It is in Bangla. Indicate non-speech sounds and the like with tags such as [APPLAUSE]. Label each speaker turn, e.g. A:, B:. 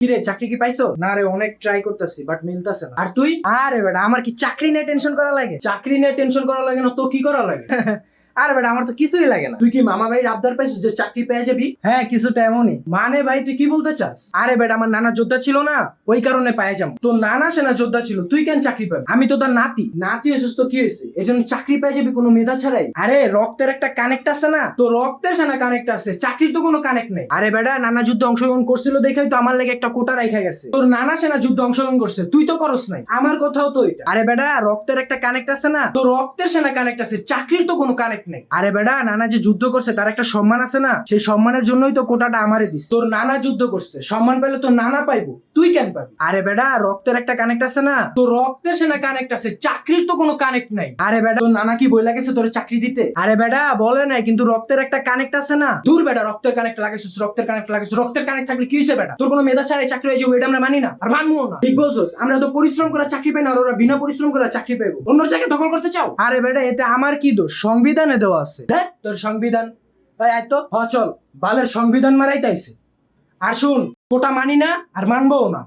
A: কিরে চাকরি কি পাইছো? না রে অনেক ট্রাই করতেছি বাট মিলতেছে না। আর তুই? আরে বেটা আমার কি চাকরি নিয়ে টেনশন করা লাগে? চাকরি নিয়ে টেনশন করা লাগে না তো কি করা লাগে? [LAUGHS] আরে বেটা আমার তো কিছুই লাগে না। তুই কি মামা ভাই আবদার পাইছিস যে চাকরি পেয়ে যাবি? হ্যাঁ কিছুটা এমনই। মানে ভাই তুই কি বলতে চাস? আরে বেটা আমার নানা যোদ্ধা ছিল না ওই কারণে পায়ে যাব। তো নানা সেনা যোদ্ধা ছিল তুই কেন চাকরি পাবি? আমি তো তার নাতি। নাতি হয়েছিস তো কি হয়েছে? এই জন্য চাকরি পেয়ে যাবি কোনো মেধা ছাড়াই? আরে রক্তের একটা কানেক্ট আছে না? তো রক্তের সেনা কানেক্ট আছে চাকরির তো কোনো কানেক্ট নেই। আরে বেটা নানা যুদ্ধ অংশগ্রহণ করছিল দেখেই তো আমার লেগে একটা কোটা রেখে গেছে। তোর নানা সেনা যুদ্ধ অংশগ্রহণ করছে তুই তো করস নাই। আমার কথাও তো এটা। আরে বেটা রক্তের একটা কানেক্ট আছে না? তো রক্তের সেনা কানেক্ট আছে চাকরির তো কোনো কানেক্ট নেই। আরে বেটা, নানা যে যুদ্ধ করছে, তার একটা সম্মান আছে না? সেই সম্মানের জন্যই তো কোটাটা আমারে দিস তোর নানা যুদ্ধ করছে, সম্মান পেলে তো নানা পাইবো, তুই কেন পাবি? আরে বেটা, রক্তের একটা কানেক্ট আছে না? তো রক্তের সেনা কানেক্ট আছে, চাকরির তো কোনো কানেক্ট নাই। আরে বেটা, তোর নানা কি বই লাগেছে তোর চাকরি দিতে? আরে বেটা, বলে নাই, কিন্তু রক্তের একটা কানেক্ট আছে না? দূর বেটা, রক্তের কানেক্ট লাগাইছিস, রক্তের কানেক্ট লাগাইছিস, রক্তের কানেক্ট থাকলে কি হয়েছে বেটা? তোর কোনো মেধা ছাড়াই চাকরি হয়েছে ওইটা আমরা মানি না। আর মানবো না। ঠিক বলছোস, আমরা তো পরিশ্রম করে চাকরি পাই না, আর ওরা বিনা পরিশ্রম করে চাকরি পাইবো। অন্য জায়গায় দখল করতে চাও? আরে বেটা, এতে আমার কি দোষ? সংবিধানে দেওয়া আছে। দেখ। তোর সংবিধান। তাই আয় তো হ চল। বালের সংবিধান মারাই তাইছে আর শুন কোটা মানি না আর মানবও না।